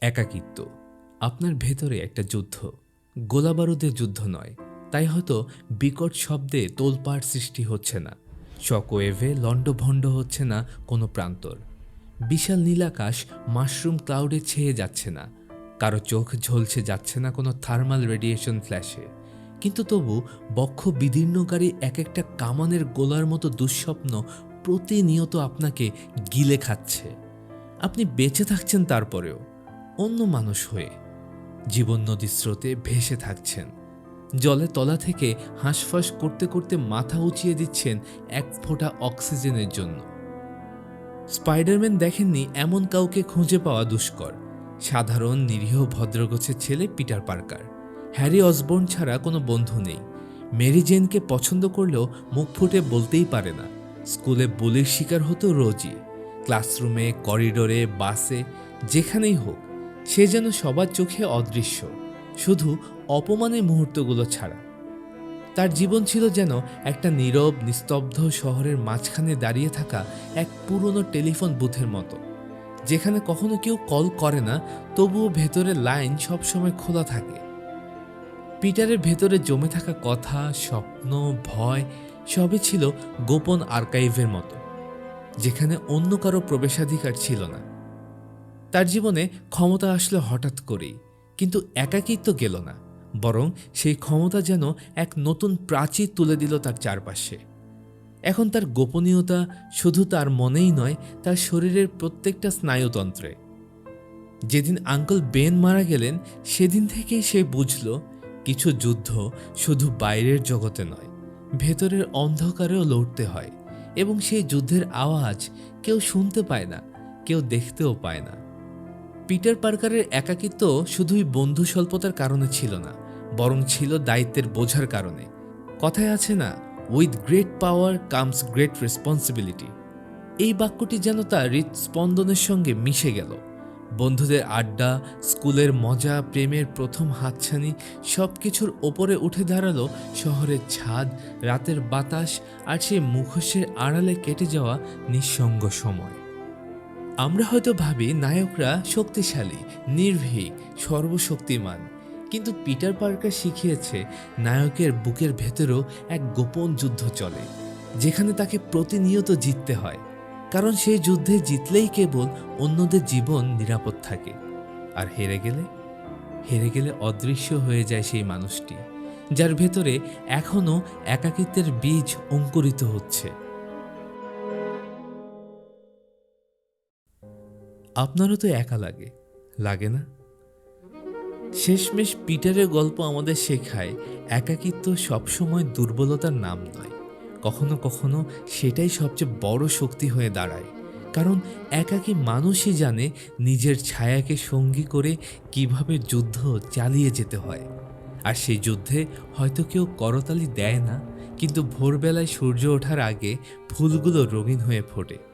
একাকিত্ব। আপনার ভেতরে একটা যুদ্ধ। গোলাবারুদের যুদ্ধ নয়। তাই হয়তো বিকট শব্দে তোলপাড় সৃষ্টি হচ্ছে না। শকওয়েভে লণ্ডভণ্ড হচ্ছে না কোনো প্রান্তর। বিশাল নীলাকাশ মাশরুম ক্লাউডে ছেয়ে যাচ্ছে না। কারও চোখ ঝলছে যাচ্ছে না কোনো থার্মাল রেডিয়েশন ফ্ল্যাশে। কিন্তু তবু বক্ষ বিদীর্ণকারী এক একটা কামানের গোলার মতো দুঃস্বপ্ন প্রতিনিয়ত আপনাকে গিলে খাচ্ছে। আপনি বেঁচে থাকছেন তারপরেও। অন্য মানুষ হয়ে জীবন নদীর স্রোতে ভেসে থাকছেন। জলে তলা থেকে হাঁসফাঁস করতে করতে মাথা উঁচিয়ে দিচ্ছেন এক ফোঁটা অক্সিজেনের জন্য। স্পাইডারম্যান দেখেননি এমন কাউকে খুঁজে পাওয়া দুষ্কর। সাধারণ নিরীহ ভদ্রগোছের ছেলে পিটার পার্কার। হ্যারি অসবর্ন ছাড়া কোনো বন্ধু নেই। মেরি জেনকে পছন্দ করলেও মুখ ফুটে বলতেই পারে না। স্কুলে বুলির শিকার হতো রোজই ক্লাসরুমে, করিডোরে, বাসে, যেখানেই হোক সে যেন সবার চোখে অদৃশ্য, শুধু অপমানের মুহূর্তগুলো ছাড়া। তার জীবন ছিল যেন একটা নীরব, নিস্তব্ধ শহরের মাঝখানে দাঁড়িয়ে থাকা এক পুরনো টেলিফোন বুথের মতো, যেখানে কখনো কেউ কল করে না, তবুও ভেতরের লাইন সবসময় খোলা থাকে। পিটারের ভেতরে জমে থাকা কথা, স্বপ্ন, ভয়, সবই ছিল গোপন আর্কাইভের মতো, যেখানে অন্য কারও প্রবেশাধিকার ছিল না। তার জীবনে ক্ষমতা আসলো হঠাৎ করেই। কিন্তু একাকিত্ব গেল না, বরং সেই ক্ষমতা যেন এক নতুন প্রাচীর তুলে দিল তার চারপাশে। এখন তার গোপনীয়তা শুধু তার মনেই নয়, তার শরীরের প্রত্যেকটা স্নায়ুতন্ত্রে। যেদিন আঙ্কল বেন মারা গেলেন, সেদিন থেকেই সে বুঝল, কিছু যুদ্ধ শুধু বাইরের জগতে নয়, ভেতরের অন্ধকারেও লড়তে হয়, এবং সেই যুদ্ধের আওয়াজ কেউ শুনতে পায় না, কেউ দেখতেও পায় না। পিটার পার্কারের একাকিত্ব শুধুই বন্ধু স্বল্পতার কারণে ছিল না, বরং ছিল দায়িত্বের বোঝার কারণে। কথায় আছে না with great power comes great responsibility এই বাক্যটি যেন তার হৃৎস্পন্দনের সঙ্গে মিশে গেল। বন্ধুদের আড্ডা, স্কুলের মজা, প্রেমের প্রথম হাতছানি সব কিছুর ওপরে উঠে দাঁড়াল শহরের ছাদ, রাতের বাতাস আর সেই মুখোশের আড়ালে কেটে যাওয়া নিঃসঙ্গ সময়। আমরা হয়তো ভাবি নায়করা শক্তিশালী, নির্ভীক, সর্বশক্তিমান। কিন্তু পিটার পার্কার শিখিয়েছে নায়কের বুকের ভেতরেও এক গোপন যুদ্ধ চলে, যেখানে তাকে প্রতিনিয়ত জিততে হয়। কারণ সেই যুদ্ধে জিতলেই কেবল অন্যদের জীবন নিরাপদ থাকে। আর হেরে গেলে? হেরে গেলে অদৃশ্য হয়ে যায় সেই মানুষটি, যার ভেতরে এখনও একাকিত্বের বীজ অঙ্কুরিত হচ্ছে। আপনারও তো একা লাগে লাগে না? শেষমেশ পিটারের গল্প আমাদের শেখায়, একাকিত্ব সবসময় দুর্বলতার নাম নয়। কখনো কখনো সেটাই সবচেয়ে বড় শক্তি হয়ে দাঁড়ায়। কারণ একাকী মানুষই জানে নিজের ছায়াকে সঙ্গী করে কীভাবে যুদ্ধ চালিয়ে যেতে হয়। আর সেই যুদ্ধে হয়তো কেউ করতালি দেয় না, কিন্তু ভোরবেলায় সূর্য ওঠার আগে ফুলগুলো রঙিন হয়ে ফোটে।